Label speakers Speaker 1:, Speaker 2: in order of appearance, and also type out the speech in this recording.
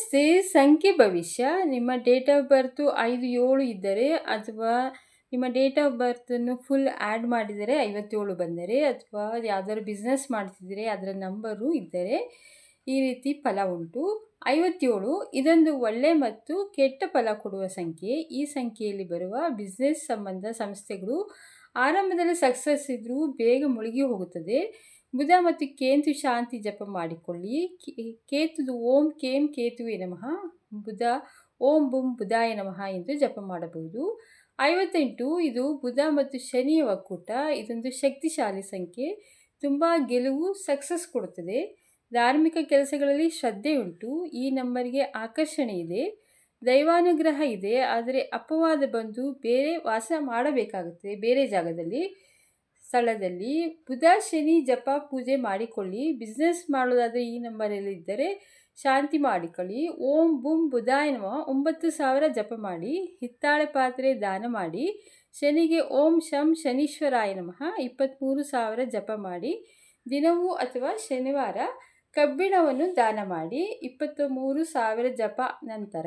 Speaker 1: ನಮಸ್ತೆ ಸಂಖ್ಯೆ ಭವಿಷ್ಯ. ನಿಮ್ಮ ಡೇಟ್ ಆಫ್ ಬರ್ತು ಐದು ಏಳು ಇದ್ದರೆ ಅಥವಾ ನಿಮ್ಮ ಡೇಟ್ ಆಫ್ ಬರ್ತನ್ನು ಫುಲ್ ಆ್ಯಡ್ ಮಾಡಿದರೆ ಐವತ್ತೇಳು ಬಂದರೆ ಅಥವಾ ಯಾವ್ದಾದ್ರು ಬಿಸ್ನೆಸ್ ಮಾಡ್ತಿದ್ದರೆ ಅದರ ನಂಬರು ಇದ್ದರೆ ಈ ರೀತಿ ಫಲ ಉಂಟು. ಐವತ್ತೇಳು, ಇದೊಂದು ಒಳ್ಳೆ ಮತ್ತು ಕೆಟ್ಟ ಫಲ ಕೊಡುವ ಸಂಖ್ಯೆ. ಈ ಸಂಖ್ಯೆಯಲ್ಲಿ ಬರುವ ಬಿಸ್ನೆಸ್ ಸಂಬಂಧ ಸಂಸ್ಥೆಗಳು ಆರಂಭದಲ್ಲಿ ಸಕ್ಸಸ್ ಇದ್ದರೂ ಬೇಗ ಮುಳುಗಿ ಹೋಗುತ್ತದೆ. ಬುಧ ಮತ್ತು ಕೇತು ಶಾಂತಿ ಜಪ ಮಾಡಿಕೊಳ್ಳಿ. ಕೇತುದು ಓಂ ಕೇಂ ಕೇತುವೆ ನಮಃ. ಬುಧ ಓಂ ಬುಂ ಬುಧಾಯ ನಮಃ ಎಂದು ಜಪ ಮಾಡಬಹುದು. ಐವತ್ತೆಂಟು, ಇದು ಬುಧ ಮತ್ತು ಶನಿಯ ಒಕ್ಕೂಟ. ಇದೊಂದು ಶಕ್ತಿಶಾಲಿ ಸಂಖ್ಯೆ. ತುಂಬ ಗೆಲುವು, ಸಕ್ಸಸ್ ಕೊಡುತ್ತದೆ. ಧಾರ್ಮಿಕ ಕೆಲಸಗಳಲ್ಲಿ ಶ್ರದ್ಧೆ ಉಂಟು. ಈ ನಂಬರ್ಗೆ ಆಕರ್ಷಣೆ ಇದೆ. ದೈವಾನುಗ್ರಹ ಇದೆ. ಆದರೆ ಅಪವಾದ ಬಂದು ಬೇರೆ ವಾಸ ಮಾಡಬೇಕಾಗುತ್ತದೆ ಬೇರೆ ಜಾಗದಲ್ಲಿ ಸ್ಥಳದಲ್ಲಿ ಬುಧ, ಶನಿ, ಜಪ ಪೂಜೆ ಮಾಡಿಕೊಳ್ಳಿ. ಬಿಸ್ನೆಸ್ ಮಾಡೋದಾದರೆ ಈ ನಂಬರಲ್ಲಿ ಇದ್ದರೆ ಶಾಂತಿ ಮಾಡಿಕೊಳ್ಳಿ. ಓಂ ಬುಂ ಬುಧ ಎನ್ನುವ ಒಂಬತ್ತು ಸಾವಿರ ಜಪ ಮಾಡಿ, ಹಿತ್ತಾಳೆ ಪಾತ್ರೆ ದಾನ ಮಾಡಿ, ಶನಿಗೆ ಓಂ ಶಂ ಶನೀಶ್ವರಾಯ ನಮಃ. ಇಪ್ಪತ್ತ್ಮೂರು ಸಾವಿರ ಜಪ ಮಾಡಿ, ದಿನವೂ ಅಥವಾ ಶನಿವಾರ ಕಬ್ಬಿಣವನ್ನು ದಾನ ಮಾಡಿ. ಇಪ್ಪತ್ತ ಮೂರು ಸಾವಿರ ಜಪ ನಂತರ